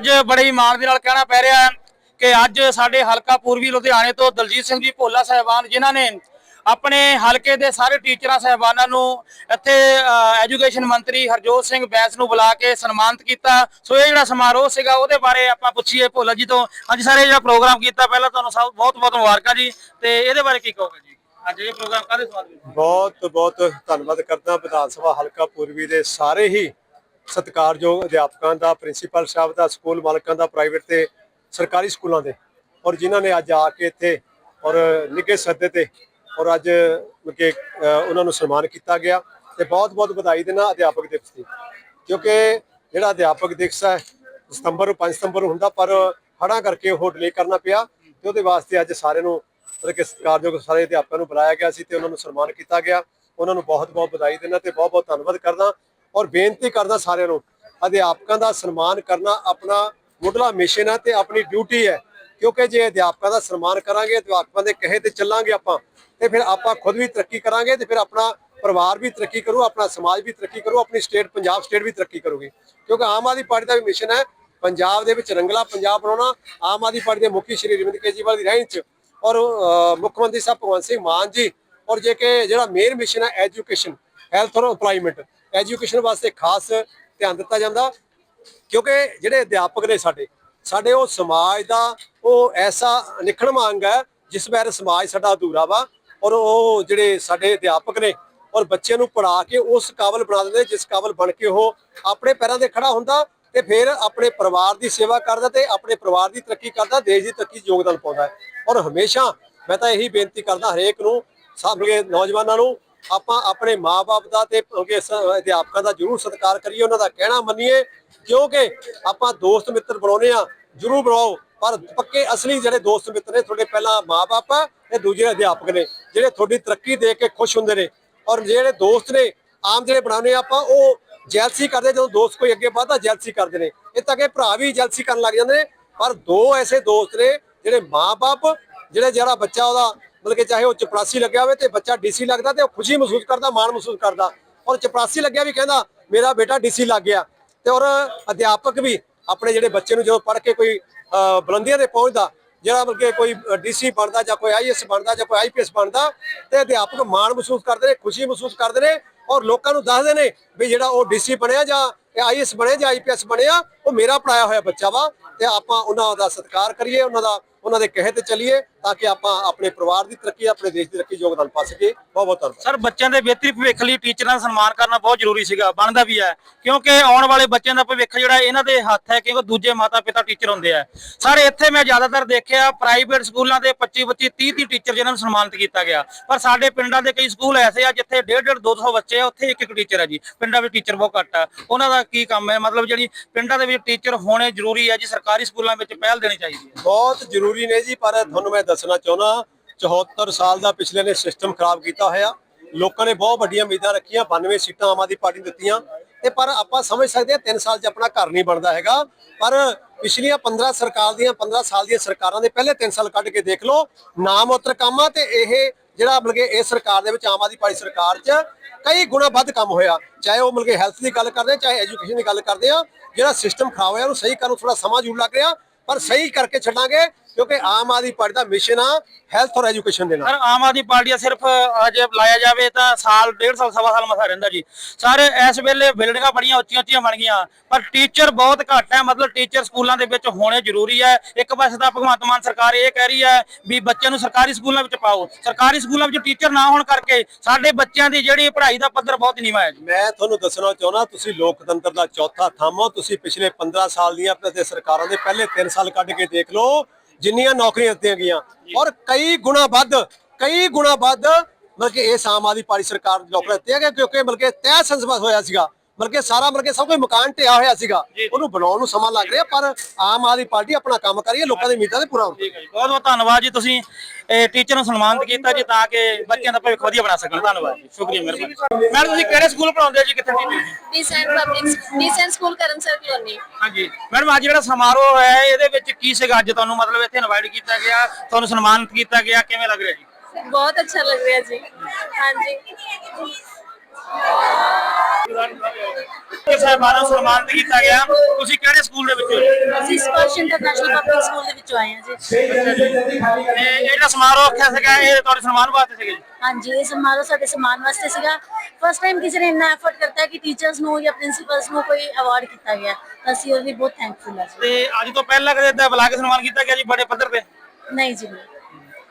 ਅੱਜ ਬੜੇ ਹੀ ਦੇ ਨਾਲ ਕਹਿਣਾ ਪੈ ਰਿਹਾ ਹੈ ਕਿ ਅੱਜ ਸਾਡੇ ਹਲਕਾ ਪੂਰਬੀ ਲੁਧਿਆਣੇ ਤੋਂ ਦਲਜੀਤ ਸਿੰਘ ਜੀ ਭੋਲਾ ਸਾਹਿਬਾਨ, ਜਿਨ੍ਹਾਂ ਨੇ ਆਪਣੇ ਹਲਕੇ ਦੇ ਸਾਰੇ ਟੀਚਰਾਂ, ਸਾਹਿਬਾਨਾਂ ਨੂੰ ਇੱਥੇ ਐਜੂਕੇਸ਼ਨ ਮੰਤਰੀ ਹਰਜੋਤ ਸਿੰਘ ਬੈਂਸ ਨੂੰ ਬੁਲਾ ਕੇ ਸਨਮਾਨਿਤ ਕੀਤਾ। ਸੋ ਇਹ ਜਿਹੜਾ ਸਮਾਰੋਹ ਸੀਗਾ, ਉਹਦੇ ਬਾਰੇ ਆਪਾਂ ਪੁੱਛੀਏ ਭੋਲਾ ਜੀ ਤੋਂ। ਅੱਜ ਸਾਰੇ ਜਿਹੜਾ ਪ੍ਰੋਗਰਾਮ ਕੀਤਾ, ਪਹਿਲਾਂ ਤੁਹਾਨੂੰ ਸਭ, ਬਹੁਤ ਬਹੁਤ ਮੁਬਾਰਕਾਂ ਜੀ। ਤੇ ਇਹਦੇ ਬਾਰੇ ਕੀ ਕਹੋਗੇ ਜੀ? ਅੱਜ ਇਹ ਪ੍ਰੋਗਰਾਮ ਕਾਹਦੇ ਸਵਾਦ ਵਿੱਚ ਬਹੁਤ ਬਹੁਤ ਧੰਨਵਾਦ ਕਰਦਾ ਵਿਧਾਨ ਸਭਾ ਹਲਕਾ ਪੂਰਬੀ ਦੇ ਸਾਰੇ ਹੀ ਸਤਿਕਾਰਯੋਗ ਅਧਿਆਪਕਾਂ ਦਾ, ਪ੍ਰਿੰਸੀਪਲ ਸਾਹਿਬ ਦਾ, ਸਕੂਲ ਮਾਲਕਾਂ ਦਾ, ਪ੍ਰਾਈਵੇਟ ਤੇ, ਸਰਕਾਰੀ ਸਕੂਲਾਂ ਦੇ। ਔਰ ਜਿਨ੍ਹਾਂ ਨੇ ਅੱਜ ਆ ਕੇ ਇੱਥੇ ਔਰ ਨਿੱਘੇ ਸੱਦੇ ਤੇ ਔਰ ਅੱਜ ਕਿ ਉਹਨਾਂ ਨੂੰ ਸਨਮਾਨ ਕੀਤਾ ਗਿਆ ਤੇ ਬਹੁਤ ਬਹੁਤ ਵਧਾਈ ਦੇਣਾ ਅਧਿਆਪਕ ਦਿਵਸ ਦੀ। ਕਿਉਂਕਿ ਜਿਹੜਾ ਅਧਿਆਪਕ ਦਿਵਸ ਹੈ, ਸਤੰਬਰ ਨੂੰ 5 ਸਤੰਬਰ ਨੂੰ ਹੁੰਦਾ, ਪਰ ਹੜ੍ਹਾਂ ਕਰਕੇ ਉਹ ਡਿਲੇ ਕਰਨਾ ਪਿਆ ਤੇ ਉਹਦੇ ਵਾਸਤੇ ਅੱਜ ਸਾਰਿਆਂ ਨੂੰ ਮਤਲਬ ਕਿ ਸਤਿਕਾਰਯੋਗ ਸਾਰੇ ਅਧਿਆਪਕਾਂ ਨੂੰ ਬੁਲਾਇਆ ਗਿਆ ਸੀ ਤੇ ਉਹਨਾਂ ਨੂੰ ਸਨਮਾਨ ਕੀਤਾ ਗਿਆ। ਉਹਨਾਂ ਨੂੰ ਬਹੁਤ ਬਹੁਤ ਵਧਾਈ ਦਿੰਦਾ ਤੇ ਬਹੁਤ ਬਹੁਤ ਧੰਨਵਾਦ ਕਰਦਾ। ਔਰ ਬੇਨਤੀ ਕਰਦਾ ਸਾਰਿਆਂ ਨੂੰ, ਅਧਿਆਪਕਾਂ ਦਾ ਸਨਮਾਨ ਕਰਨਾ ਆਪਣਾ ਮੁੱਢਲਾ ਮਿਸ਼ਨ ਹੈ ਤੇ ਆਪਣੀ ਡਿਊਟੀ ਹੈ। ਕਿਉਂਕਿ ਜੇ ਅਧਿਆਪਕਾਂ ਦਾ ਸਨਮਾਨ ਕਰਾਂਗੇ, ਅਧਿਆਪਕਾਂ ਦੇ ਕਹੇ ਤੇ ਚੱਲਾਂਗੇ ਆਪਾਂ, ਤੇ ਫਿਰ ਆਪਾਂ ਖੁਦ ਵੀ ਤਰੱਕੀ ਕਰਾਂਗੇ ਤੇ ਫਿਰ ਆਪਣਾ ਪਰਿਵਾਰ ਵੀ ਤਰੱਕੀ ਕਰੂ, ਆਪਣਾ ਸਮਾਜ ਵੀ ਤਰੱਕੀ ਕਰੂ, ਆਪਣੀ ਸਟੇਟ, ਪੰਜਾਬ ਸਟੇਟ ਵੀ ਤਰੱਕੀ ਕਰੂਗੀ। ਕਿਉਂਕਿ ਆਮ ਆਦਮੀ ਪਾਰਟੀ ਦਾ ਵੀ ਮਿਸ਼ਨ ਹੈ ਪੰਜਾਬ ਦੇ ਵਿੱਚ ਰੰਗਲਾ ਪੰਜਾਬ ਬਣਾਉਣਾ, ਆਮ ਆਦਮੀ ਪਾਰਟੀ ਦੇ ਮੁਖੀ ਸ਼੍ਰੀ ਅਰਵਿੰਦ ਕੇਜਰੀਵਾਲ ਦੀ ਰਹਿਣ ਚ, ਔਰ ਮੁੱਖ ਮੰਤਰੀ ਸਾਹਿਬ ਭਗਵੰਤ ਸਿੰਘ ਮਾਨ ਜੀ, ਔਰ ਜੇ ਕਿ ਜਿਹੜਾ ਮੇਨ ਮਿਸ਼ਨ ਹੈ ਐਜੂਕੇਸ਼ਨ ਹੈਲਥ ਔਰ EMPLOYMENT ਐਜੂਕੇਸ਼ਨ ਵਾਸਤੇ ਖਾਸ ਧਿਆਨ ਦਿੱਤਾ ਜਾਂਦਾ, ਕਿਉਂਕਿ ਜਿਹੜੇ ਅਧਿਆਪਕ ਨੇ ਸਾਡੇ ਸਾਡੇ ਉਹ ਸਮਾਜ ਦਾ ਉਹ ਐਸਾ ਨਿਖੜਵਾਂ ਅੰਗ ਹੈ, ਜਿਸ ਬਾਰੇ ਸਮਾਜ ਸਾਡਾ ਅਧੂਰਾ ਵਾ, ਔਰ ਉਹ ਜਿਹੜੇ ਸਾਡੇ ਅਧਿਆਪਕ ਨੇ, ਔਰ ਬੱਚਿਆਂ ਨੂੰ ਪੜ੍ਹਾ ਕੇ ਉਸ ਕਾਬਲ ਬਣਾ ਦਿੰਦੇ, ਜਿਸ ਕਾਬਲ ਬਣ ਕੇ ਉਹ ਆਪਣੇ ਪੈਰਾਂ ਤੇ ਖੜਾ ਹੁੰਦਾ ਤੇ ਫਿਰ ਆਪਣੇ ਪਰਿਵਾਰ ਦੀ ਸੇਵਾ ਕਰਦਾ ਤੇ ਆਪਣੇ ਪਰਿਵਾਰ ਦੀ ਤਰੱਕੀ ਕਰਦਾ, ਦੇਸ਼ ਦੀ ਤਰੱਕੀ 'ਚ ਯੋਗਦਾਨ ਪਾਉਂਦਾ ਔਰ ਹਮੇਸ਼ਾ ਮੈਂ ਤਾਂ ਇਹੀ ਬੇਨਤੀ ਕਰਦਾ ਹਰੇਕ ਨੂੰ ਸਾਹਮਣੇ ਨੌਜਵਾਨਾਂ ਨੂੰ ਆਪਾਂ ਆਪਣੇ ਮਾਪੇ ਦਾ ਤੇ ਅਧਿਆਪਕਾਂ ਦਾ ਜਰੂਰ ਸਤਿਕਾਰ ਕਰੀਏ, ਉਹਨਾਂ ਦਾ ਕਹਿਣਾ ਮੰਨੀਏ, ਕਿਉਂਕਿ ਆਪਾਂ ਦੋਸਤ ਮਿੱਤਰ ਬਣਾਉਨੇ ਆ ਜਰੂਰ ਬਣਾਓ, ਪਰ ਪੱਕੇ ਅਸਲੀ ਜਿਹੜੇ ਦੋਸਤ ਮਿੱਤਰ ਨੇ, ਤੁਹਾਡੇ ਪਹਿਲਾਂ ਮਾਪੇ ਤੇ ਦੂਜੇ ਅਧਿਆਪਕ ਨੇ, ਜਿਹੜੇ ਤੁਹਾਡੀ ਤਰੱਕੀ ਦੇਖ ਕੇ ਖੁਸ਼ ਹੁੰਦੇ ਨੇ। ਔਰ ਜਿਹੜੇ ਦੋਸਤ ਨੇ, ਆਮ ਜਿਹੜੇ ਬਣਾਉਨੇ ਆਪਾਂ ਉਹ ਜੈਲਸੀ ਕਰਦੇ, ਜਦੋਂ ਦੋਸਤ ਕੋਈ ਅੱਗੇ ਵਧਦਾ ਜੈਲਸੀ ਕਰਦੇ ਨੇ। ਇਹ ਤਾਂ ਕਿ ਭਰਾ ਵੀ ਜੈਲਸੀ ਕਰਨ ਲੱਗ ਜਾਂਦੇ ਨੇ, ਪਰ ਦੋ ਐਸੇ ਦੋਸਤ ਨੇ, ਜਿਹੜੇ ਮਾਪੇ ਜਿਹੜੇ ਜਿਹੜਾ ਬੱਚਾ ਉਹਦਾ ਮਤਲਬ ਕਿ ਚਾਹੇ ਉਹ ਚਪੜਾਸੀ ਲੱਗਿਆ ਹੋਵੇ ਤੇ ਬੱਚਾ ਡੀਸੀ ਲੱਗਦਾ ਤੇ ਉਹ ਖੁਸ਼ੀ ਮਹਿਸੂਸ ਕਰਦਾ, ਮਾਣ ਮਹਿਸੂਸ ਕਰਦਾ। ਔਰ ਚਪੜਾਸੀ ਲੱਗਿਆ ਵੀ ਕਹਿੰਦਾ, ਮੇਰਾ ਬੇਟਾ ਡੀਸੀ ਲੱਗ ਗਿਆ। ਤੇ ਔਰ ਅਧਿਆਪਕ ਵੀ ਆਪਣੇ ਜਿਹੜੇ ਬੱਚੇ ਨੂੰ ਜਦੋਂ ਪੜ੍ਹ ਕੇ ਕੋਈ ਬੁਲੰਦੀਆਂ ਤੇ ਪਹੁੰਚਦਾ, ਜਿਹੜਾ ਮਤਲਬ ਕਿ ਕੋਈ ਡੀਸੀ ਬਣਦਾ ਜਾਂ ਕੋਈ ਆਈਐਸ ਬਣਦਾ ਜਾਂ ਕੋਈ ਆਈਪੀਐਸ ਬਣਦਾ, ਤੇ ਅਧਿਆਪਕ ਮਾਣ ਮਹਿਸੂਸ ਕਰਦੇ ਨੇ, ਖੁਸ਼ੀ ਮਹਿਸੂਸ ਕਰਦੇ ਨੇ ਔਰ ਲੋਕਾਂ ਨੂੰ ਦੱਸਦੇ ਨੇ ਵੀ ਜਿਹੜਾ ਉਹ ਡੀਸੀ ਬਣਿਆ ਜਾਂ ਆਈਐਸ ਬਣਿਆ ਜਾਂ ਆਈਪੀਐਸ ਬਣਿਆ ਉਹ ਮੇਰਾ ਪੜਾਇਆ ਹੋਇਆ ਬੱਚਾ ਵਾ ਤੇ ਆਪਾਂ ਉਹਨਾਂ ਦਾ ਸਤਿਕਾਰ ਕਰੀਏ, ਉਹਨਾਂ ਦਾ ਉਹਨਾਂ ਦੇ ਕਹੇ ਤੇ ਚੱਲੀਏ ਤਾਂ ਕਿ ਆਪਾਂ ਆਪਣੇ ਪਰਿਵਾਰ ਦੀ ਤਰੱਕੀ, ਆਪਣੇ ਦੇਸ਼ ਦੀ ਤਰੱਕੀ ਯੋਗਦਾਨ ਪਾ ਸਕੀਏ। ਬਹੁਤ ਬਹੁਤ ਧੰਨਵਾਦ। ਸਰ, ਬੱਚਿਆਂ ਦੇ ਬਿਹਤਰੀ ਭਵਿੱਖ ਲਈ ਟੀਚਰਾਂ ਦਾ ਸਨਮਾਨ ਕਰਨਾ ਬਹੁਤ ਜ਼ਰੂਰੀ ਸੀਗਾ, ਬਣਦਾ ਵੀ ਹੈ। ਕਿਉਂਕਿ ਆਉਣ ਵਾਲੇ ਬੱਚਿਆਂ ਦਾ ਭਵਿੱਖ ਜਿਹੜਾ ਇਹਨਾਂ ਦੇ ਹੱਥ ਹੈ ਕਿਉਂਕਿ ਦੂਜੇ ਮਾਤਾ ਪਿਤਾ ਟੀਚਰ ਹੁੰਦੇ ਆ। ਸਰ, ਇੱਥੇ ਮੈਂ ਜ਼ਿਆਦਾਤਰ ਦੇਖਿਆ ਪ੍ਰਾਈਵੇਟ ਸਕੂਲਾਂ ਦੇ 25 25 30 30 ਟੀਚਰ ਜਿਹਨਾਂ ਨੂੰ ਸਨਮਾਨਿਤ ਕੀਤਾ ਗਿਆ। ਪਰ ਸਾਡੇ ਪਿੰਡਾਂ ਦੇ ਕਈ ਸਕੂਲ ਐਸੇ ਆ ਜਿੱਥੇ 1.5 200 ਬੱਚੇ ਆ, ਉੱਥੇ ਇੱਕ ਇੱਕ ਟੀਚਰ ਹੈ ਜੀ। ਪਿੰਡਾਂ ਵਿੱਚ ਟੀਚਰ ਬਹੁਤ ਘੱਟ ਆ। ਉਹਨਾਂ ਦਾ ਕੀ ਕੰਮ ਹੈ? ਮਤਲਬ ਜਿਹੜੀ ਪਿੰਡਾਂ ਦੇ ਵਿੱਚ ਟੀਚਰ ਹੋਣੇ ਜ਼ਰੂਰੀ ਹੈ ਜੀ, ਸਰਕਾਰੀ ਸਕੂਲਾਂ ਵਿੱਚ ਪਹਿਲ ਦੇਣੀ ਚਾਹੀਦੀ ਹੈ ਬਹੁਤ ਜ਼ਰੂਰੀ ਨੇ ਜੀ, ਪਰ ਤੁਹਾਨੂੰ ਮੈਂ ਦੱਸਣਾ ਚਾਹੁੰਦਾ 74 ਸਾਲ ਦਾ ਪਿਛਲੇ ਨੇ ਸਿਸਟਮ ਖਰਾਬ ਕੀਤਾ ਹੋਇਆ। ਲੋਕਾਂ ਨੇ ਬਹੁਤ ਵੱਡੀਆਂ ਉਮੀਦਾਂ ਰੱਖੀਆਂ 92 ਸੀਟਾਂ ਆਮ ਆਦਮੀ ਪਾਰਟੀ ਦਿੱਤੀਆਂ। ਤੇ ਪਰ ਆਪਾਂ ਸਮਝ ਸਕਦੇ ਹਾਂ 3 ਸਾਲ 'ਚ ਆਪਣਾ ਘਰ ਨਹੀਂ ਬਣਦਾ ਹੈਗਾ। ਪਰ ਪਿਛਲੀਆਂ 15 ਸਰਕਾਰ ਦੀਆਂ 15 ਸਾਲ ਦੀਆਂ ਸਰਕਾਰਾਂ ਦੇ ਪਹਿਲੇ 3 ਸਾਲ ਕੱਢ ਕੇ ਦੇਖ ਲਓ ਨਾਮ ਉਤਰ ਆ ਤੇ ਇਹ ਜਿਹੜਾ ਮਤਲਬ ਕਿ ਇਹ ਸਰਕਾਰ ਦੇ ਵਿੱਚ ਆਮ ਆਦਮੀ ਪਾਰਟੀ ਸਰਕਾਰ 'ਚ ਕਈ ਗੁਣਾ ਵੱਧ ਕੰਮ ਹੋਇਆ। ਚਾਹੇ ਉਹ ਮਤਲਬ ਕਿ ਹੈਲਥ ਦੀ ਗੱਲ ਕਰਦੇ ਆ, ਚਾਹੇ ਐਜੂਕੇਸ਼ਨ ਦੀ ਗੱਲ ਕਰਦੇ ਆ ਜਿਹੜਾ ਸਿਸਟਮ ਖਰਾਬ ਹੋਇਆ ਉਹਨੂੰ ਸਹੀ ਕਰਨ ਨੂੰ ਥੋੜਾ ਸਮਾਂ ਜ਼ਰੂਰ ਲੱਗ ਰਿਹਾ ਪਰ ਸਹੀ ਕਰਕੇ ਛੱਡਾਂਗੇ। ਕਿਉਂਕਿ ਆਮ ਆਦਮੀ ਪਾਰਟੀ ਦਾ ਮਿਸ਼ਨ ਆ ਹੈਲਥ ਔਰ ਐਜੂਕੇਸ਼ਨ ਦੇਣਾ ਸਰ ਆਮ ਆਦਮੀ ਪਾਰਟੀ ਸਿਰਫ ਅਜੇ ਲਾਇਆ ਜਾਵੇ ਤਾਂ ਸਾਲ ਡੇਢ ਸਾਲ ਸਵਾ ਸਾਲ ਮਸਾ ਰਹਿੰਦਾ ਜੀ। ਸਾਰੇ ਇਸ ਵੇਲੇ ਬਿਲਡਿੰਗਾਂ ਬੜੀਆਂ ਉੱਚੀਆਂ ਉੱਚੀਆਂ ਬਣ ਗਈਆਂ। ਪਰ ਟੀਚਰ ਬਹੁਤ ਘੱਟ ਹੈ ਮਤਲਬ ਟੀਚਰ ਸਕੂਲਾਂ ਦੇ ਵਿੱਚ ਹੋਣੇ ਜ਼ਰੂਰੀ ਹੈ। ਇੱਕ ਪਾਸੇ ਤਾਂ ਭਗਵੰਤ ਮਾਨ ਸਰਕਾਰ ਇਹ ਕਹਿ ਰਹੀ ਹੈ ਵੀ ਬੱਚਿਆਂ ਨੂੰ ਸਰਕਾਰੀ ਸਕੂਲਾਂ ਵਿੱਚ ਪਾਓ। ਸਰਕਾਰੀ ਸਕੂਲਾਂ ਵਿੱਚ ਟੀਚਰ ਨਾ ਹੋਣ ਕਰਕੇ ਸਾਡੇ ਬੱਚਿਆਂ ਦੀ ਜਿਹੜੀ ਪੜ੍ਹਾਈ ਦਾ ਪੱਧਰ ਬਹੁਤ ਨੀਵਾਂ ਹੈ ਜੀ। ਮੈਂ ਤੁਹਾਨੂੰ ਦੱਸਣਾ ਚਾਹੁੰਦਾ ਤੁਸੀਂ ਲੋਕਤੰਤਰ ਦਾ ਚੌਥਾ ਥੰਮ ਹੋ। ਤੁਸੀਂ ਪਿਛਲੇ 15 ਸਾਲ ਦੀਆਂ ਸਰਕਾਰਾਂ ਦੇ ਪਹਿਲੇ 3 ਸਾਲ ਕੱਢ ਕੇ ਦੇਖ ਲਓ। ਜਿੰਨੀਆਂ ਨੌਕਰੀਆਂ ਦਿੱਤੀਆਂ ਗਈਆਂ। ਔਰ ਕਈ ਗੁਣਾ ਵੱਧ, ਕਈ ਗੁਣਾ ਵੱਧ ਮਤਲਬ ਕਿ ਇਸ ਆਮ ਆਦਮੀ ਪਾਰਟੀ ਸਰਕਾਰ ਦੀ ਨੌਕਰੀਆਂ ਦਿੱਤੀਆਂ ਗਈਆਂ ਕਿਉਂਕਿ ਮਤਲਬ ਕਿ ਤੈਅ ਸੰਸਬਤ ਹੋਇਆ ਸੀਗਾ। ਮਤਲਬ ਕਿ ਸਾਰਾ ਮਤਲਬ ਕਿ ਸਭ ਕੋਈ ਮਕਾਨ ਢਿਆ ਹੋਇਆ ਸੀਗਾ। ਉਹਨੂੰ ਬਣਾਉਣ ਨੂੰ ਸਮਾਂ ਲੱਗ ਰਿਹਾ ਪਰ ਆਮ ਆਦਮੀ ਪਾਰਟੀ ਆਪਣਾ ਕੰਮ ਕਰੀਏ ਲੋਕਾਂ ਦੀ ਉਮੀਦਾਂ ਤੇ ਪੂਰਾ ਹੁੰਦਾ ਠੀਕ ਹੈ ਜੀ। ਬਹੁਤ ਬਹੁਤ ਧੰਨਵਾਦ ਜੀ ਤੁਸੀਂ ਇਹ ਟੀਚਰ ਨੂੰ ਸਨਮਾਨਿਤ ਕੀਤਾ ਜੀ ਤਾਂ ਕਿ ਬੱਚਿਆਂ ਦਾ ਭਵਿੱਖ ਵਧੀਆ ਬਣਾ ਸਕਣ। ਧੰਨਵਾਦ ਜੀ। ਸ਼ੁਕਰੀਆ ਮਿਹਰਬਾਨੀ। ਮੈਡਮ ਤੁਸੀਂ ਕਿਹੜੇ ਸਕੂਲ ਪੜਾਉਂਦੇ ਹੋ ਜੀ ਕਿੱਥੇ ਟੀਚਰ ਜੀ? Decent public decent school Karan sir colony ਹਾਂਜੀ। ਮੈਡਮ ਅੱਜ ਜਿਹੜਾ ਸਮਾਰੋਹ ਹੈ ਇਹਦੇ ਵਿੱਚ ਕੀ ਸੀਗਾ? ਅੱਜ ਤੁਹਾਨੂੰ ਮਤਲਬ ਇੱਥੇ ਇਨਵਾਈਟ ਕੀਤਾ ਗਿਆ ਤੁਹਾਨੂੰ ਸਨਮਾਨਿਤ ਕੀਤਾ ਗਿਆ ਕਿਵੇਂ ਲੱਗ ਰਿਹਾ ਜੀ? ਬਹੁਤ ਅੱਛਾ ਲੱਗ ਰਿਹਾ ਜੀ। ਹਾਂਜੀ। ਕਿ ਸਾਹਿਬਾਨਾਂ ਨੂੰ ਸਨਮਾਨਿਤ ਕੀਤਾ ਗਿਆ। ਤੁਸੀਂ ਕਿਹੜੇ ਸਕੂਲ ਦੇ ਵਿੱਚ ਹੋ? ਅਸੀਂ ਸਪਰਸ਼ ਇੰਟਰਨੈਸ਼ਨਲ ਪਬਲਿਕ ਸਕੂਲ ਦੇ ਵਿੱਚੋਂ ਆਏ ਹਾਂ ਜੀ। ਤੇ ਇਹ ਜਿਹੜਾ ਸਮਾਰੋਹ ਰੱਖਿਆ ਸੀਗਾ ਇਹ ਤੁਹਾਡੇ ਸਨਮਾਨ ਵਾਸਤੇ ਸੀਗਾ ਜੀ? ਹਾਂਜੀ ਇਹ ਸਮਾਰੋਹ ਸਾਡੇ ਸਨਮਾਨ ਵਾਸਤੇ ਸੀਗਾ। ਫਸਟ ਟਾਈਮ ਕਿਸੇ ਨੇ ਇੰਨਾ ਐਫਰਟ ਕਰਤਾ ਹੈ ਕਿ ਟੀਚਰਸ ਨੂੰ ਜਾਂ ਪ੍ਰਿੰਸੀਪਲਸ ਨੂੰ ਕੋਈ ਅਵਾਰਡ ਕੀਤਾ ਗਿਆ। ਤਾਂ ਅਸੀਂ ਉਹਦੇ ਲਈ ਬਹੁਤ ਥੈਂਕਫੁਲ ਹਾਂ ਜੀ। ਤੇ ਅੱਜ ਤੋਂ ਪਹਿਲਾਂ ਕਦੇ ਏਦਾਂ ਬੁਲਾ ਕੇ ਸਨਮਾਨ ਕੀਤਾ ਗਿਆ ਜੀ ਬੜੇ ਪੱਧਰ ਤੇ? ਨਹੀਂ ਜੀ।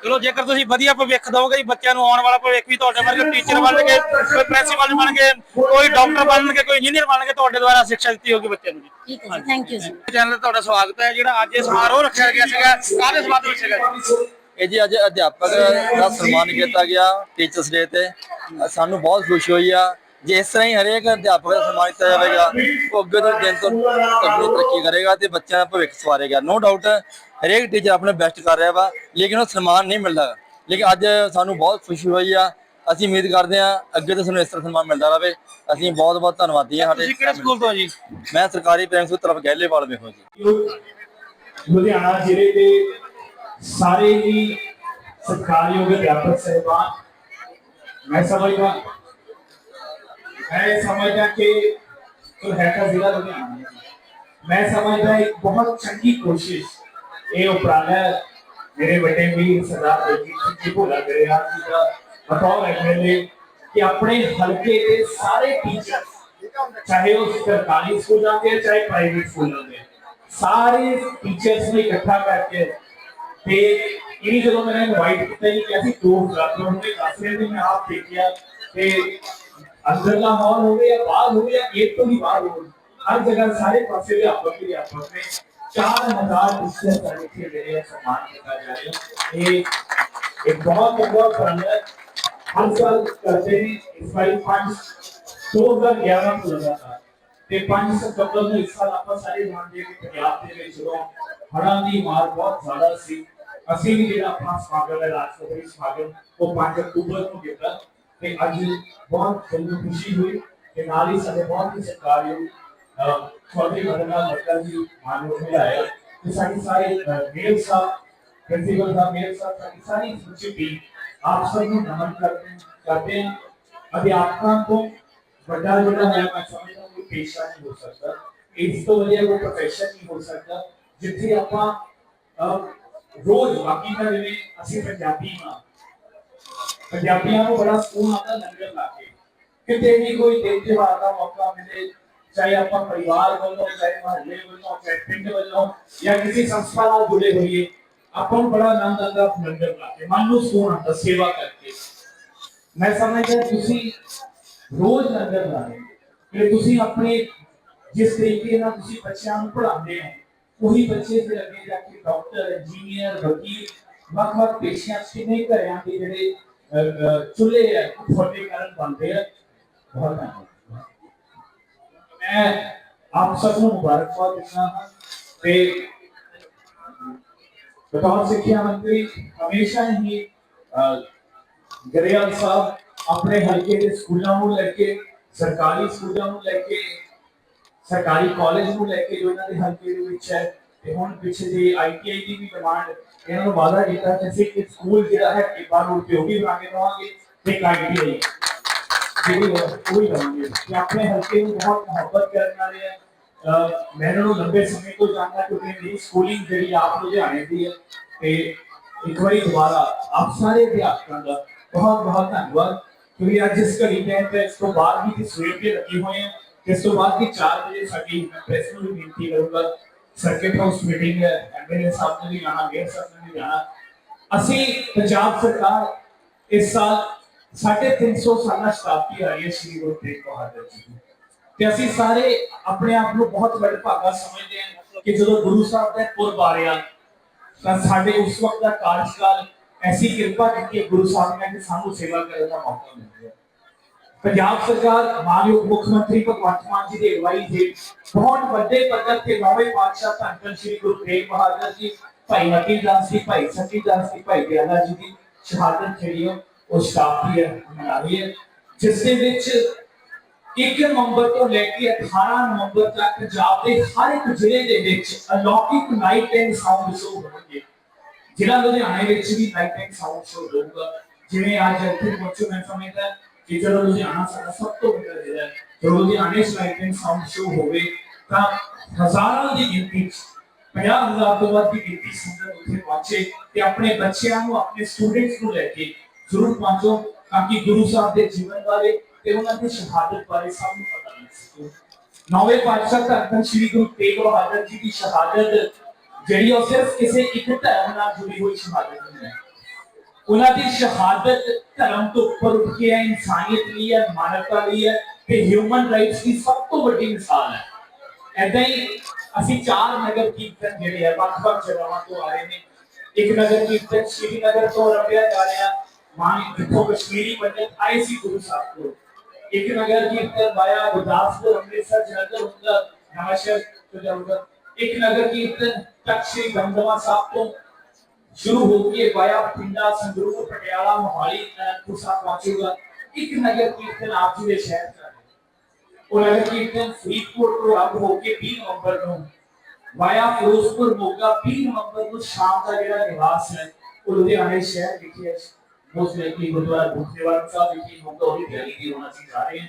ਚਲੋ ਜੇਕਰ ਤੁਸੀਂ ਵਧੀਆ ਭਵਿੱਖ ਦਿਓਗੇ ਜੀ ਬੱਚਿਆਂ ਨੂੰ ਆਉਣ ਵਾਲਾ ਭਵਿੱਖ ਵੀ ਤੁਹਾਡੇ ਵਰਗੇ ਟੀਚਰ ਬਣਨਗੇ ਕੋਈ ਪ੍ਰਿੰਸੀਪਲ ਬਣਨਗੇ ਕੋਈ ਡਾਕਟਰ ਬਣਨਗੇ ਕੋਈ ਇੰਜੀਨੀਅਰ ਬਣਨਗੇ ਤੁਹਾਡੇ ਦੁਆਰਾ ਸਿੱਖਿਆ ਦਿੱਤੀ ਹੋਗੀ ਬੱਚਿਆਂ ਨੂੰ ਜੀ। ਠੀਕ ਹੈ ਜੀ ਥੈਂਕ ਯੂ ਜੀ ਚੈਨਲ ਤੇ ਤੁਹਾਡਾ ਸਵਾਗਤ ਹੈ ਜਿਹੜਾ ਅੱਜ ਇਹ ਸਮਾਰੋਹ ਰੱਖਿਆ ਗਿਆ ਸੀਗਾ ਕਾਹਦੇ ਸਬੰਧ ਵਿੱਚ ਸੀਗਾ ਜੀ? ਇਹ ਜੀ ਅੱਜ ਅਧਿਆਪਕ ਦਾ ਸਨਮਾਨ ਕੀਤਾ ਗਿਆ ਟੀਚਰਸ ਡੇ ਤੇ। ਸਾਨੂੰ ਬਹੁਤ ਖੁਸ਼ੀ ਹੋਈ ਆ ਜੇ ਇਸ ਤਰ੍ਹਾਂ ਹੀ ਹਰੇਕ ਅਧਿਆਪਕ ਦਾ ਸਨਮਾਨ ਕੀਤਾ ਜਾਵੇਗਾ ਉਹ ਅੱਗੇ ਤੋਂ ਦਿਨ ਤੋਂ ਆਪਣੀ ਤਰੱਕੀ ਕਰੇਗਾ ਤੇ ਬੱਚਿਆਂ ਦਾ ਭਵਿੱਖ ਸਵਾਰੇਗਾ। ਨੋ ਡਾਊਟ ਹਰੇਕ ਟੀਚਰ ਆਪਣੇ ਬੈਸਟ ਕਰ ਰਿਹਾ ਵਾ ਲੇਕਿਨ ਉਹ ਸਨਮਾਨ ਨਹੀਂ ਮਿਲਦਾ। ਲੇਕਿਨ ਅੱਜ ਸਾਨੂੰ ਬਹੁਤ ਖੁਸ਼ੀ ਹੋਈ ਆ। ਅਸੀਂ ਉਮੀਦ ਕਰਦੇ ਹਾਂ ਅੱਗੇ ਤੋਂ ਸਾਨੂੰ ਇਸ ਤਰ੍ਹਾਂ ਸਨਮਾਨ ਮਿਲਦਾ ਰਹੇ। ਅਸੀਂ ਬਹੁਤ ਬਹੁਤ ਧੰਨਵਾਦੀ ਹਾਂ ਤੁਸੀਂ ਕਿਹੜੇ ਸਕੂਲ ਤੋਂ ਜੀ? ਮੈਂ ਸਰਕਾਰੀ ਪ੍ਰਾਇਮਰੀ ਸਕੂਲ ਤਰਫ ਗਹਿਲੇਵਾਲ ਹਾਂ ਜੀ। ਲੁਧਿਆਣਾ ਜ਼ਿਲ੍ਹੇ ਦੇ ਸਾਰੇ ਹੀ ਸਤਿਕਾਰਯੋਗ ਅਧਿਆਪਕ ਸਹਿਬਾਨ ਮੈਂ ਸਮਝਦਾ ਮੈਂ ਸਮਝਦਾ ਕਿ ਜੋ ਹੈ ਤਾਂ ਜ਼ਿਲ੍ਹਾ ਲੁਧਿਆਣਾ ਹੈ। ਮੈਂ ਸਮਝਦਾ ਇੱਕ ਬਹੁਤ ਚੰਗੀ ਕੋਸ਼ਿਸ਼ ਇਹ ਉਪਰਾਲਾ ਹੈ। ਮੇਰੇ ਵੱਡੇ ਵੀਰ ਸਰਦਾਰ ਬਲਜੀਤ ਸਿੰਘ ਜੀ ਭੋਲਾ ਕਰਿਆ ਜੀ ਦਾ ਬਤੌਰ ਐਮਐਲਏ ਕਿ ਆਪਣੇ ਹਲਕੇ ਦੇ ਸਾਰੇ ਟੀਚਰ ਚਾਹੇ ਉਹ ਸਰਕਾਰੀ ਸਕੂਲਾਂ ਦੇ ਚਾਹੇ ਪ੍ਰਾਈਵੇਟ ਸਕੂਲਾਂ ਦੇ ਸਾਰੇ ਟੀਚਰਸ ਨੂੰ ਇਕੱਠਾ ਕਰਕੇ ਤੇ ਇਹ ਜਦੋਂ ਮੈंने ਇਨਵਾਈਟ ਕੀਤਾ ਜੀ ਕਿ ਅਸੀਂ ਦੋ ਹਜ਼ਾਰ ਉਹਨੇ ਦੱਸ ਰਹੇ ਨੇ ਮੈਂ ਆਪ ਦੇਖਿਆ ਤੇ ਅੰਦਰਲਾ ਹਾਲ ਹੋਵੇ ਜਾਂ ਬਾਹਰ ਹੋਵੇ ਜਾਂ ਗੇਟ ਤੋਂ ਹੀ ਬਾਹਰ ਹੋਵੇ ਹਰ ਜਗ੍ਹਾ ਸਾਰੇ ਪਾਸੇ ਦੇ ਆਪਸ ਵਿੱਚ ਆਪਸ ਵਿੱਚ 4000 ਟੀਚਰ ਸਾਡੇ ਇੱਥੇ ਜਿਹੜੇ ਆ ਸਨਮਾਨ ਕੀਤਾ ਜਾ ਰਿਹਾ ਇਹ ਇੱਕ ਬਹੁਤ ਵੱਡਾ ਉਪਰਾਲਾ ਹੈ ਹਰ ਸਾਲ ਕਰਦੇ ਨੇ ਇਸ ਵਾਰੀ ਪੰਜ 2011 ਤੋਂ ਲਗਾਤਾਰ ਤੇ 5 ਸਤੰਬਰ ਨੂੰ ਇਸ ਸਾਲ ਆਪਾਂ ਸਾਰੇ ਜਾਣਦੇ ਕਿ ਪੰਜਾਬ ਦੇ ਵਿੱਚ ਜਦੋਂ ਹੜ੍ਹਾਂ ਦੀ ਮਾਰ ਬਹੁਤ ਜ਼ਿਆਦਾ ਸੀ ਅਸੀਂ ਵੀ ਜਿਹੜਾ ਆਪਣਾ ਸਮਾਗਮ ਹੈ ਰਾਸ਼ਟਰਪਤੀ ਸਮਾਗਮ ਉਹ 5 ਅਕਤੂਬਰ ਨੂੰ ਕੀਤਾ ਤੇ ਅੱਜ ਬਹੁਤ ਮੈਨੂੰ ਖੁਸ਼ੀ ਹੋਈ ਕਿ ਨਾਲ ਹੀ ਸਾਡੇ ਬਹੁਤ ਹੀ ਸਰਕਾਰੀ ਛੋਟੇ ਬਦਨਾ ਲੱਗਾ ਜੀ ਮਾਨਵ ਮਿਲਾਇਆ ਤੇ ਸਾਡੀ ਸਾਰੇ ਮੇਲ ਸਾਹਿਬ ਪ੍ਰਿੰਸੀਪਲ ਸਾਹਿਬ ਮੇਲ ਸਾਹਿਬ ਸਾਡੀ ਸਾਰੀ ਸਮੁੱਚੀ ਟੀਮ ਆਪ ਸਭ ਨੂੰ ਨਮਨ ਕਰਦੇ ਕਰਦੇ ਹਾਂ ਅਧਿਆਪਕਾਂ ਤੋਂ ਵੱਡਾ ਜਿਹੜਾ ਹੈ ਮੈਂ ਸਮਝਦਾ ਕੋਈ ਪੇਸ਼ਾ ਨਹੀਂ ਹੋ ਸਕਦਾ ਇਸ ਤੋਂ ਵਧੀਆ ਕੋਈ ਪ੍ਰੋਫੈਸ਼ਨ ਨਹੀਂ ਹੋ ਸਕਦਾ ਜਿੱਥੇ ਆਪਾਂ ਅਹ, ਰੋਜ਼ ਬਾਕੀ ਦਾ ਜਿਵੇਂ ਅਸੀਂ ਪੰਜਾਬੀ ਹਾਂ ਪੰਜਾਬੀਆਂ ਨੂੰ ਬੜਾ ਸਕੂਨ ਆਉਂਦਾ ਲੰਗਰ ਲਾ ਕੇ ਕਿਤੇ ਵੀ ਕੋਈ ਦਿਨ ਤਿਉਹਾਰ ਦਾ ਮੌਕਾ ਮਿਲੇ ਚਾਹੇ ਆਪਾਂ ਪਰਿਵਾਰ ਵੱਲੋਂ ਚਾਹੇ ਮਹੱਲੇ ਵੱਲੋਂ ਚਾਹੇ ਪਿੰਡ ਵੱਲੋਂ ਜਾਂ ਕਿਸੇ ਸੰਸਥਾ ਨਾਲ ਜੁੜੇ ਹੋਈਏ ਆਪਾਂ ਨੂੰ ਬੜਾ ਆਨੰਦ ਆਉਂਦਾ ਲੰਗਰ ਲਾ ਕੇ ਮਨ ਨੂੰ ਸਕੂਨ ਆਉਂਦਾ ਸੇਵਾ ਕਰਕੇ। ਮੈਂ ਸਮਝਦਾ ਤੁਸੀਂ ਰੋਜ਼ ਲੰਗਰ ਲਾ ਰਹੇ ਹੋ ਕਿ ਤੁਸੀਂ ਆਪਣੇ ਜਿਸ ਤਰੀਕੇ ਨਾਲ ਤੁਸੀਂ ਬੱਚਿਆਂ ਨੂੰ ਪੜ੍ਹਾਉਂਦੇ ਹੋ ਉਹੀ ਬੱਚੇ ਫਿਰ ਅੱਗੇ ਜਾ ਕੇ ਡਾਕਟਰ ਇੰਜੀਨੀਅਰ ਵਕੀਲ ਵੱਖ ਵੱਖ ਪੇਸ਼ਿਆਂ 'ਚ ਕਿੰਨੇ ਘਰਿਆਂ ਦੇ ਜਿਹੜੇ ਅਹ, ਅਹ, ਚੁੱਲ੍ਹੇ ਹੈ ਤੁਹਾਡੇ ਕਾਰਨ ਬਣਦੇ ਆ। ਬਹੁਤ ਮੈਂ ਆਪ ਸਭ ਨੂੰ ਮੁਬਾਰਕਬਾਦ ਦਿੰਦਾ ਹਾਂ ਤੇ ਬਤੌਰ ਸਿੱਖਿਆ ਮੰਤਰੀ ਹਮੇਸ਼ਾ ਹੀ ਗਰੇਵਾਲ ਸਾਹਿਬ ਆਪਣੇ ਹਲਕੇ ਦੇ ਸਕੂਲਾਂ ਨੂੰ ਲੈ ਕੇ, ਸਰਕਾਰੀ ਸਕੂਲਾਂ ਨੂੰ ਲੈ ਕੇ, ਸਰਕਾਰੀ ਕਾਲਜ ਨੂੰ ਲੈ ਕੇ ਜੋ ਇਹਨਾਂ ਦੇ ਹਲਕੇ ਦੇ ਵਿੱਚ ਹੈ, ਤੇ ਹੁਣ ਪਿੱਛੇ ਜੇ ਆਈਟੀਆਈ ਦੀ ਵੀ ਡਿਮਾਂਡ ਇਹਨਾਂ ਨੂੰ ਵਾਅਦਾ ਕੀਤਾ ਕਿ ਅਸੀਂ ਇੱਕ ਸਕੂਲ ਜਿਹੜਾ ਹੈ ਟਿੱਬਾ ਨੂੰ ਉਪਯੋਗੀ ਬਣਾ ਕੇ ਦਵਾਂਗੇ ਤੇ ਇੱਕ ਆਈਟੀਆਈ ਜਿਹੜੀ ਹੈ ਉਹ ਹੀ ਦਵਾਂਗੇ ਤੇ ਆਪਣੇ ਹਲਕੇ ਨੂੰ ਬਹੁਤ ਮੁਹੱਬਤ ਕਰਨ ਵਾਲੇ ਹੈ ਅਹ ਮੈਂ ਇਹਨਾਂ ਨੂੰ ਲੰਬੇ ਸਮੇਂ ਤੋਂ ਜਾਣਦਾ ਕਿਉਂਕਿ ਮੇਰੀ ਸਕੂਲਿੰਗ ਜਿਹੜੀ ਆਪ ਲੁਧਿਆਣੇ ਦੀ ਹੈ ਤੇ ਇੱਕ ਵਾਰੀ ਦੁਬਾਰਾ ਆਪ ਸਾਰੇ ਅਧਿਆਪਕਾਂ ਦਾ ਬਹੁਤ ਬਹੁਤ ਧੰਨਵਾਦ ਕਿਉਂਕਿ ਅੱਜ ਇਸ ਘੜੀ ਟਾਈਮ ਤੇ ਇਸ ਤੋਂ ਬਾਅਦ ਵੀ ਤੇ ਸਵੇਰ ਦੇ ਲੱਗੇ ਹੋਏ ਆ ਇਸ ਤੋਂ ਬਾਅਦ ਵੀ 4 ਵਜੇ ਸਾਡੀ ਪ੍ਰੈਸ ਨੂੰ ਵੀ ਬੇਨਤੀ ਕਰੂੰਗਾ ਸਰਕਟ ਹਾਊਸ ਮੀਟਿੰਗ ਹੈ ਐਮਐਲਏ ਸਾਹਿਬ ਨੇ ਵੀ ਜਾਣਾ ਮੇਅਰ ਸਾਹਿਬ ਨੇ ਵੀ ਜਾਣਾ ਅਸੀਂ ਪੰਜਾਬ ਸਰਕਾਰ ਇਸ ਸਾਲ 350 ਸਾਲਾ ਸ਼ਤਾਬਦੀ ਆ ਰਹੀ ਹੈ ਸ਼੍ਰੀ ਗੁਰੂ ਤੇਗ ਬਹਾਦਰ ਜੀ ਦੀ। ਤੇ ਅਸੀਂ ਸਾਰੇ ਆਪਣੇ ਆਪ ਨੂੰ ਬਹੁਤ ਵੱਡ ਭਾਗਾ ਸਮਝਦੇ ਹਾਂ ਕਿ ਜਦੋਂ ਗੁਰੂ ਸਾਹਿਬ ਦਾ ਪੁਰਬ ਆ ਰਿਹਾ ਤਾਂ ਸਾਡੇ ਉਸ ਵਕਤ ਦਾ ਕਾਰਜਕਾਲ ਐਸੀ ਕਿਰਪਾ ਕੀਤੀ ਗੁਰੂ ਸਾਹਿਬ ਨੇ ਕਿ ਸਾਨੂੰ ਸੇਵਾ ਕਰਨ ਦਾ ਮੌਕਾ ਮਿਲ ਗਿਆ। ਪੰਜਾਬ ਸਰਕਾਰ, ਮਾਨਯੋਗ ਮੁੱਖ ਮੰਤਰੀ ਭਗਵੰਤ ਮਾਨ ਜੀ ਦੀ ਅਗਵਾਈ ਹੇਠ ਬਹੁਤ ਵੱਡੇ ਪੱਧਰ ਤੇ ਨੌਵੇਂ ਪਾਤਸ਼ਾਹ ਧੰਨ ਸ੍ਰੀ ਗੁਰੂ ਤੇਗ ਬਹਾਦਰ ਜੀ, ਭਾਈ ਮਤੀ ਦਾਸ ਜੀ, ਭਾਈ ਸਤੀ ਦਾਸ ਜੀ, ਭਾਈ ਦਿਆਲਾ ਜੀ ਦੀ ਸ਼ਹਾਦਤ ਜਿਹੜੀ ਉਹ ਸ਼ਤਾਬਦੀ ਮਨਾ ਰਹੀ ਹੈ। ਜਿਸ ਦੇ ਵਿੱਚ 1 ਨਵੰਬਰ ਤੋਂ ਲੈ ਕੇ 18 ਨਵੰਬਰ ਤੱਕ ਪੰਜਾਬ ਦੇ ਹਰ ਇੱਕ ਜ਼ਿਲ੍ਹੇ ਦੇ ਵਿੱਚ ਅਲੌਕਿਕ ਨਾਈਟ ਐਂਡ ਸਾਊਂਡ ਸ਼ੋਅ ਹੋਣਗੇ। ਜ਼ਿਲ੍ਹਾ ਲੁਧਿਆਣੇ ਵਿੱਚ ਵੀ ਨਾਈਟ ਐਂਡ ਸਾਊਂਡ ਸ਼ੋਅ ਹੋਊਗਾ। ਜਿਵੇਂ ਅੱਜ ਇੱਥੇ ਪਹੁੰਚੋ, ਮੈਂ ਸਮਝਦਾ ਕਿ ਜਦੋਂ ਲੁਧਿਆਣਾ ਸਾਡਾ ਸਭ ਤੋਂ ਵੱਡਾ ਜ਼ਿਲ੍ਹਾ ਹੈ ਜਦੋਂ ਲੁਧਿਆਣੇ ਲਾਈਟ ਐਂਡ ਸਾਊਂਡ ਸ਼ੋ ਹੋਵੇ ਤਾਂ ਹਜ਼ਾਰਾਂ ਦੀ ਗਿਣਤੀ 'ਚ 50000 ਤੋਂ ਵੱਧ ਦੀ ਗਿਣਤੀ ਸੰਗਤ ਉੱਥੇ ਪਹੁੰਚੇ ਤੇ ਆਪਣੇ ਬੱਚਿਆਂ ਨੂੰ ਆਪਣੇ ਸਟੂਡੈਂਟਸ ਨੂੰ ਲੈ ਕੇ ਜ਼ਰੂਰ ਪਹੁੰਚੋ ਤਾਂ ਕਿ ਗੁਰੂ ਸਾਹਿਬ ਦੇ ਜੀਵਨ ਬਾਰੇ ਤੇ ਉਹਨਾਂ ਦੀ ਸ਼ਹਾਦਤ ਬਾਰੇ ਸਭ ਨੂੰ ਪਤਾ ਲੱਗ ਸਕੇ ਨੌਵੇਂ ਪਾਤਸ਼ਾਹ ਧੰਨ ਸ਼੍ਰੀ ਗੁਰੂ ਤੇਗ ਬਹਾਦਰ ਜੀ ਦੀ ਸ਼ਹਾਦਤ ਜਿਹੜੀ ਉਹ ਸਿਰਫ ਕਿਸੇ ਇੱਕ ਧਰਮ ਨਾਲ ਜੁੜੀ ਹੋਈ ਸ਼ਹਾਦਤ ਨਹੀਂ ਹੈ ਉਹਨਾਂ ਦੀ ਸ਼ਹਾਦਤ ਧਰਮ ਤੋਂ ਉੱਪਰ ਉੱਠ ਕੇ ਹੈ, ਇਨਸਾਨੀਅਤ ਲਈ ਹੈ, ਮਾਨਵਤਾ ਲਈ ਹੈ ਤੇ ਹਿਊਮਨ ਰਾਈਟਸ ਦੀ ਸਭ ਤੋਂ ਵੱਡੀ ਮਿਸਾਲ ਹੈ। ਐਦਾਂ ਹੀ ਅਸੀਂ ਚਾਰ ਨਗਰ ਕੀਰਤਨ ਜਿਹੜੇ ਆ, ਵੱਖ-ਵੱਖ ਜਗ੍ਹਾਵਾਂ ਤੋਂ ਆ ਰਹੇ ਨੇ। ਇੱਕ ਨਗਰ ਕੀਰਤਨ ਸ਼੍ਰੀਨਗਰ ਤੋਂ ਰੰਭਿਆ ਜਾ ਰਿਹਾ ਮਾਨ ਜਿੱਥੋਂ ਕਸ਼ਮੀਰੀ ਪੰਡਤ ਆਏ ਸੀ ਗੁਰੂ ਸਾਹਿਬ ਕੋਲ। ਇੱਕ ਨਗਰ ਕੀਰਤਨ ਵਾਇਆ, ਗੁਰਦਾਸਪੁਰ, ਅੰਮ੍ਰਿਤਸਰ, ਜਲੰਧਰ ਹੁੰਦਾ ਨਵਾਂਸ਼ਹਿਰ ਤੋਂ ਜਾਊਗਾ। ਇੱਕ ਨਗਰ ਕੀਰਤਨ ਤਖਤ ਸ੍ਰੀ ਦਮਦਮਾ ਸਾਹਿਬ ਤੋਂ ਸ਼ੁਰੂ ਹੋ ਕੇ ਵਾਇਆ ਪਿੰਡਾ ਸੰਗਰੂਰ ਪਟਿਆਲਾ ਮੋਹਾਲੀ ਅਨੰਦਪੁਰ ਸਾਹਿਬ ਪਹੁੰਚੇਗਾ ਇੱਕ ਨਗਰ ਕੀਰਤਨ ਆਪ ਜੀ ਦੇ ਸ਼ਹਿਰ ਦਾ ਹੈ ਉਹ ਨਗਰ ਕੀਰਤਨ ਫਰੀਦਕੋਟ ਤੋਂ ਆਰੰਭ ਹੋ ਕੇ 20 ਨਵੰਬਰ ਨੂੰ ਵਾਇਆ ਫਿਰੋਜ਼ਪੁਰ ਮੋਗਾ 20 ਨਵੰਬਰ ਨੂੰ ਸ਼ਾਮ ਦਾ ਜਿਹੜਾ ਨਿਵਾਸ ਹੈ ਉਹ ਲੁਧਿਆਣੇ ਸ਼ਹਿਰ ਵਿਖੇ ਉਸ ਲਈ ਕਿ ਗੁਰਦੁਆਰਾ ਬੁੱਧੇਵਾਰ ਸਾਹਿਬ ਵਿਖੇ ਹੋਗਾ ਉਹਦੀ ਤਿਆਰੀ ਦੀ ਹੋਣਾ ਸੀ ਜਾ ਰਹੇ ਹਾਂ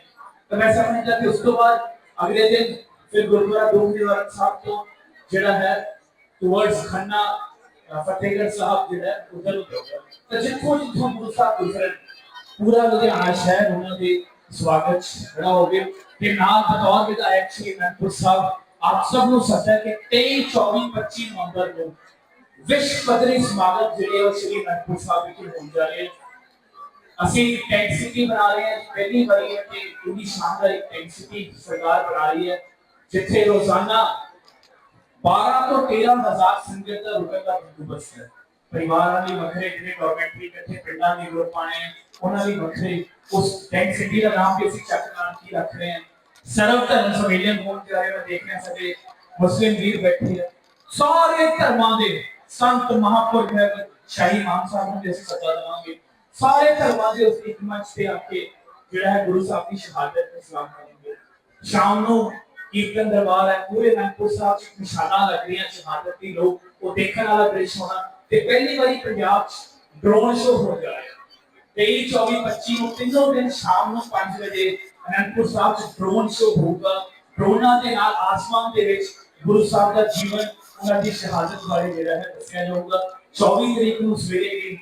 ਤਾਂ ਮੈਂ ਸਮਝਦਾ ਕਿ ਉਸ ਤੋਂ ਬਾਅਦ ਅਗਲੇ ਦਿਨ ਫਿਰ ਗੁਰਦੁਆਰਾ ਬੁੱਧੇਵਾਰ ਸਾਹਿਬ ਤੋਂ ਜਿਹੜਾ ਹੈ ਟੁਵਰਡਸ ਖੰਨਾ ਅ, ਫਤਿਹਗੜ੍ਹ ਸਾਹਿਬ ਜਿਹੜਾ ਹੈ, ਤਾਂ ਜਿੱਥੋਂ ਜਿੱਥੋਂ ਗੁਰੂ ਸਾਹਿਬ ਗੁਜ਼ਰਨ ਪੂਰਾ ਲੁਧਿਆਣਾ ਸ਼ਹਿਰ ਉਹਨਾਂ ਦੇ ਸਵਾਗਤ ਖੜਾ ਹੋਵੇ ਤੇ ਨਾਲ ਬਤੌਰ ਵਿਧਾਇਕ ਸ਼੍ਰੀ ਅਨੰਦਪੁਰ ਸਾਹਿਬ ਆਪ ਸਭ ਨੂੰ ਸੱਦਾ ਕਿ 23 24 25 ਨਵੰਬਰ ਨੂੰ ਵਿਸ਼ਵ ਪੱਧਰੀ ਸਮਾਗਮ ਜਿਹੜੇ ਉਹ ਸ਼੍ਰੀ ਅਨੰਦਪੁਰ ਸਾਹਿਬ ਵਿਖੇ ਹੋਣ ਜਾ ਰਹੇ ਅਸੀਂ ਟੈਂਕ ਸਿਟੀ ਬਣਾ ਰਹੇ ਹਾਂ ਪਹਿਲੀ ਵਾਰੀ ਹੈ ਕਿ ਇੰਨੀ ਸ਼ਾਨਦਾਰ ਇੱਕ ਟੈਂਕ ਸਰਕਾਰ ਬਣਾ ਰਹੀ ਹੈ ਜਿੱਥੇ ਰੋਜ਼ਾਨਾ 12 ਤੋਂ 13 ਸੰਗਤ ਦਾ ਰੁਪਏ ਦਾ ਬੰਦੋਬਸਤ ਹੈ। ਪਰਿਵਾਰਾਂ ਲਈ ਵੱਖਰੇ ਜਿਹੜੇ ਡਾਕੂਮੈਂਟਰੀ ਇਕੱਠੇ ਪਿੰਡਾਂ ਦੇ ਗਰੁੱਪ ਆਏ ਉਹਨਾਂ ਲਈ ਵੱਖਰੇ ਉਸ ਟੈਂਕ ਦਾ ਨਾਮ ਵੀ ਅਸੀਂ ਚੱਕ ਨਾਮ ਕੀ ਰੱਖ ਰਹੇ ਹਾਂ। ਸਰਵ ਧਰਮ ਸੰਮੇਲਨ ਹੋਣ ਜਾ ਰਿਹਾ ਮੈਂ ਦੇਖ ਰਿਹਾ ਸਾਡੇ ਮੁਸਲਿਮ ਵੀਰ ਬੈਠੇ ਆ। ਸਾਰੇ ਧਰਮਾਂ ਦੇ ਸੰਤ ਮਹਾਪੁਰਖ ਹੈ, ਸ਼ਾਹੀ ਮਾਨ ਸਾਹਿਬ ਨੂੰ ਵੀ ਸੱਦਾ ਦੇਵਾਂਗੇ। ਸਾਰੇ ਧਰਮਾਂ ਦੇ ਉਸ ਇੱਕ ਮੰਚ ਤੇ ਆ ਕੇ ਜਿਹੜਾ ਹੈ ਗੁਰੂ ਸਾਹਿਬ ਦੀ ਸ਼ਹਾਦਤ ਨੂੰ ਸਲਾਮ ਕਰਾਂਗੇ ਸ਼ਾਮ ਨੂੰ ਕੀਰਤਨ ਦਰਬਾਰ ਹੈ, ਪੂਰੇ ਅਨੰਦਪੁਰ ਸਾਹਿਬ ਚ ਨਿਸ਼ਾਨਾ ਲੱਗ ਰਹੀਆਂ ਸ਼ਹਾਦਤ ਦੀ, ਲੋਕ ਉਹ ਦੇਖਣ ਵਾਲਾ ਦ੍ਰਿਸ਼ ਹੋਣਾ। ਤੇ ਪਹਿਲੀ ਵਾਰੀ ਪੰਜਾਬ ਚ ਡਰੋਨ ਸ਼ੋ ਹੋ ਜਾ 23 24 25 ਨੂੰ ਤਿੰਨੋਂ ਦਿਨ ਸ਼ਾਮ ਨੂੰ 5 ਵਜੇ ਅਨੰਦਪੁਰ ਸਾਹਿਬ ਚ ਡਰੋਨ ਸ਼ੋ ਹੋਊਗਾ। ਡਰੋਨਾਂ ਦੇ ਨਾਲ ਆਸਮਾਨ ਦੇ ਵਿੱਚ ਗੁਰੂ ਸਾਹਿਬ ਦਾ ਜੀਵਨ, ਉਹਨਾਂ ਦੀ ਸ਼ਹਾਦਤ ਬਾਰੇ ਜਿਹੜਾ ਹੈ ਦੱਸਿਆ ਜਾਊਗਾ। 24 ਤਰੀਕ ਨੂੰ ਸਵੇਰੇ ਵੀ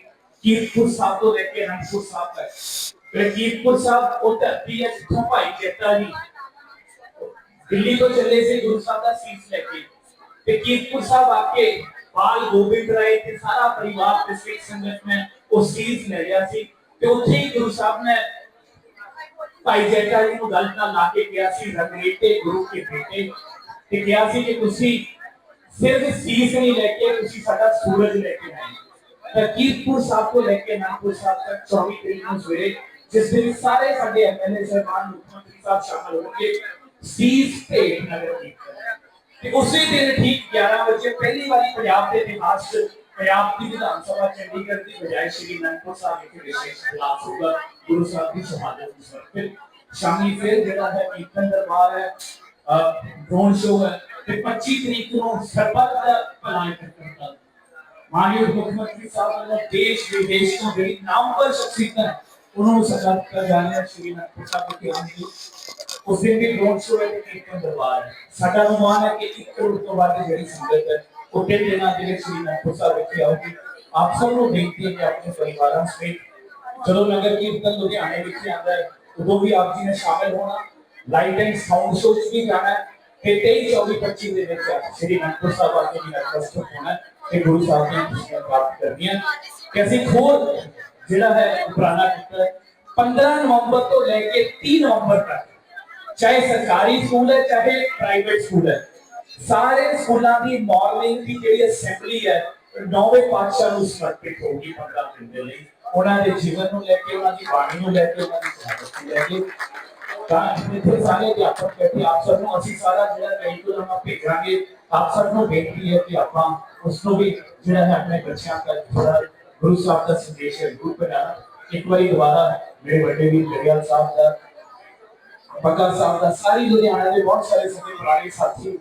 ਕੀਰਤਪੁਰ ਸਾਹਿਬ ਤੋਂ ਲੈ ਕੇ ਅਨੰਦਪੁਰ ਸਾਹਿਬ ਤੱਕ। ਕੀਰਤਪੁਰ ਸਾਹਿਬ, ਉਹ ਧਰਤੀ ਹੈ, ਜਿੱਥੋਂ ਭਾਈ ਜੇਤਾ ਜੀ ਦਿੱਲੀ ਤੋਂ ਚੱਲੇ ਸੀ ਗੁਰੂ ਸਾਹਿਬ ਦਾ ਸੀਸ ਲੈ ਕੇ ਤੇ ਕੀਰਤਪੁਰ ਸਾਹਿਬ ਆ ਕੇ ਬਾਲ ਗੋਬਿੰਦ ਰਾਏ ਤੇ ਸਾਰਾ ਪਰਿਵਾਰ ਤੇ ਸਿੱਖ ਸੰਗਤ ਨੇ ਉਹ ਸੀਸ ਲੈ ਲਿਆ ਸੀ ਤੇ ਉੱਥੇ ਹੀ ਗੁਰੂ ਸਾਹਿਬ ਨੇ ਭਾਈ ਜੇਠਾ ਜੀ ਨੂੰ ਗੱਲ ਨਾਲ ਲਾ ਕੇ ਕਿਹਾ ਸੀ ਰੰਗੇਟੇ ਗੁਰੂ ਕੇ ਬੇਟੇ ਤੇ ਕਿਹਾ ਸੀ ਕਿ ਤੁਸੀਂ ਸਿਰਫ ਸੀਸ ਨਹੀਂ ਲੈ ਕੇ ਤੁਸੀਂ ਸਾਡਾ ਸੂਰਜ ਲੈ ਕੇ ਆਏ ਤਾਂ ਕੀਰਤਪੁਰ ਸਾਹਿਬ ਤੋਂ ਲੈ ਕੇ ਅਨੰਦਪੁਰ ਸਾਹਿਬ ਤੱਕ 24 ਤਰੀਕ ਨੂੰ ਸਵੇਰੇ ਜਿਸ ਦਿਨ ਸਾਰੇ ਸਾਡੇ ਐਮਐਲਏ ਸਾਹਿਬਾਨ ਮੁੱਖ ਮੰਤਰੀ ਸਾਹਿਬ ਸ਼ਾਮਲ ਹੋਣਗੇ ਸੀਸ ਭੇਟ ਨਗਰ ਕੀਰਤਨ ਤੇ ਉਸੇ ਦਿਨ ਠੀਕ 11 ਵਜੇ ਪਹਿਲੀ ਵਾਰੀ ਪੰਜਾਬ ਦੇ ਇਤਿਹਾਸ 'ਚ ਪੰਜਾਬ ਦੀ ਵਿਧਾਨ ਸਭਾ ਚੰਡੀਗੜ੍ਹ ਦੀ ਬਜਾਏ ਸ਼੍ਰੀ ਅਨੰਦਪੁਰ ਸਾਹਿਬ ਵਿਖੇ ਵਿਸ਼ੇਸ਼ ਇਜਲਾਸ ਹੋਗਾ ਗੁਰੂ ਸਾਹਿਬ ਦੀ ਸ਼ਹਾਦਤ ਨੂੰ ਸਮਰਪਿਤ ਸ਼ਾਮੀ ਫਿਰ ਜਿਹੜਾ ਹੈ ਕੀਰਤਨ ਦਰਬਾਰ ਹੈ ਡਰੋਨ ਸ਼ੋ ਹੈ ਤੇ 25 ਤਰੀਕ ਨੂੰ ਸਰਬੱਤ ਦਾ ਭਲਾ ਇਕੱਠਾ ਕਰਦਾ ਮਾਨਯੋਗ ਮੁੱਖ ਮੰਤਰੀ ਸਾਹਿਬ ਵੱਲੋਂ ਦੇਸ਼ ਵਿਦੇਸ਼ ਤੋਂ ਜਿਹੜੀ ਨਾਮਵਰ ਸ਼ਖਸੀਅਤਾਂ ਉਹਨਾਂ ਨੂੰ ਸਨਮਾਨਿਤ ਕੀਤਾ ਜਾ ਰਿਹਾ ਹੈ ਉਸ ਦਿਨ ਵੀ ਡਰੋਨ ਸ਼ੋ ਕੀਰਤਨ ਦਰਬਾਰ ਹੈ। ਸਾਡਾ ਅਨੁਮਾਨ ਹੈ ਕਿ 1 ਕਰੋੜ ਤੋਂ ਵੱਧ ਜਿਹੜੀ ਸੰਗਤ ਹੈ ਉਹ ਤਿੰਨ ਦਿਨਾਂ ਦੇ ਵਿੱਚ ਸ਼੍ਰੀ ਅਨੰਦਪੁਰ ਸਾਹਿਬ ਵਿਖੇ ਆਉਗੀ। ਆਪ ਸਭ ਨੂੰ ਬੇਨਤੀ ਹੈ ਕਿ ਆਪਣੇ ਪਰਿਵਾਰਾਂ ਸਮੇਤ ਜਦੋਂ ਨਗਰ ਕੀਰਤਨ ਲੁਧਿਆਣੇ ਵਿਖੇ ਆਉਂਦਾ ਹੈ, ਉਦੋਂ ਵੀ ਆਪ ਜੀ ਨੇ ਸ਼ਾਮਿਲ ਹੋਣਾ। ਲਾਈਟ ਐਂਡ ਸਾਊਂਡ ਸ਼ੋ 'ਚ ਵੀ ਜਾਣਾ ਹੈ ਤੇ 23 24 25 ਦੇ ਵਿੱਚ ਸ਼੍ਰੀ ਅਨੰਦਪੁਰ ਸਾਹਿਬ ਆ ਕੇ ਵੀ ਨਤਮਸਤਕ ਹੋਣਾ ਤੇ ਗੁਰੂ ਸਾਹਿਬ ਦੀਆਂ ਖੁਸ਼ੀਆਂ ਪ੍ਰਾਪਤ ਕਰਨੀਆਂ ਕਿ ਅਸੀਂ ਖੁਦ ਜਿਹੜਾ ਹੈ, ਉਪਰਾਲਾ ਕੀਤਾ 15 ਨਵੰਬਰ ਤੋਂ ਲੈ ਕੇ 30 ਨਵੰਬਰ ਤੱਕ ਚਾਹੇ ਸਰਕਾਰੀ ਸਕੂਲ ਹੈ, ਚਾਹੇ ਪ੍ਰਾਈਵੇਟ ਸਕੂਲ ਹੈ, ਸਾਰੇ ਸਕੂਲਾਂ ਦੀ ਮਾਰਨਿੰਗ ਦੀ ਜਿਹੜੀ ਅਸੈਂਬਲੀ ਹੈ, ਨੌਵੇਂ ਪਾਤਸ਼ਾਹ ਨੂੰ ਸਮਰਪਿਤ ਹੋਗੀ 15 ਦਿਨ ਦੇ ਲਈ। ਉਹਨਾਂ ਦੇ ਜੀਵਨ ਨੂੰ ਲੈ ਕੇ, ਉਹਨਾਂ ਦੀ ਬਾਣੀ ਨੂੰ ਲੈ ਕੇ, ਉਹਨਾਂ ਦੀ ਸ਼ਹਾਦਤ ਲੈ ਕੇ। ਤਾਂ ਇੱਥੇ ਸਾਰੇ ਅਧਿਆਪਕ ਬੈਠੇ ਆਪ ਸਭ ਨੂੰ ਅਸੀਂ ਸਾਰਾ ਜਿਹੜਾ ਕੈਰੀਕੁਲਮ ਆਪਾਂ ਭੇਜਾਂਗੇ, ਆਪ ਸਭ ਨੂੰ ਬੇਨਤੀ ਹੈ ਕਿ ਆਪਾਂ ਉਸ ਨੂੰ ਵੀ ਜਿਹੜਾ ਹੈ ਆਪਣੇ ਬੱਚਿਆਂ ਤੱਕ ਥੋੜਾ ਗੁਰੂ ਸਾਹਿਬ ਦਾ ਸੰਦੇਸ਼ ਹੈ, ਗੁਰੂ ਬਣਾਉਣਾ ਇੱਕ ਵਾਰੀ ਦੁਬਾਰਾ ਮੇਰੇ ਵੱਡੇ ਵੀ ਜਗਿਆਲ ਸਾਹਿਬ ਦਾ ਬੱਗਾ ਸਾਹਿਬ ਦਾ ਸਾਰੀ ਲੁਧਿਆਣਾ ਦੇ ਬਹੁਤ ਸਾਰੇ ਸਾਡੇ ਪੁਰਾਣੇ ਸਾਥੀ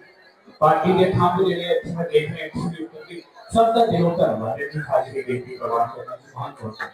ਪਾਰਟੀ ਦੇ ਥੰਮ ਜਿਹੜੇ ਇੱਥੇ ਮੈਂ ਦੇਖ ਰਿਹਾ, ਇੱਥੇ ਸਭ ਦਾ ਦਿਲੋਂ ਧੰਨਵਾਦ ਹੈ ਜੀ ਹਾਜ਼ਰੀ ਬੇਨਤੀ ਪ੍ਰਵਾਨ ਕਰਨਾ ਸੁਭਾਨ ਕਰਨਾ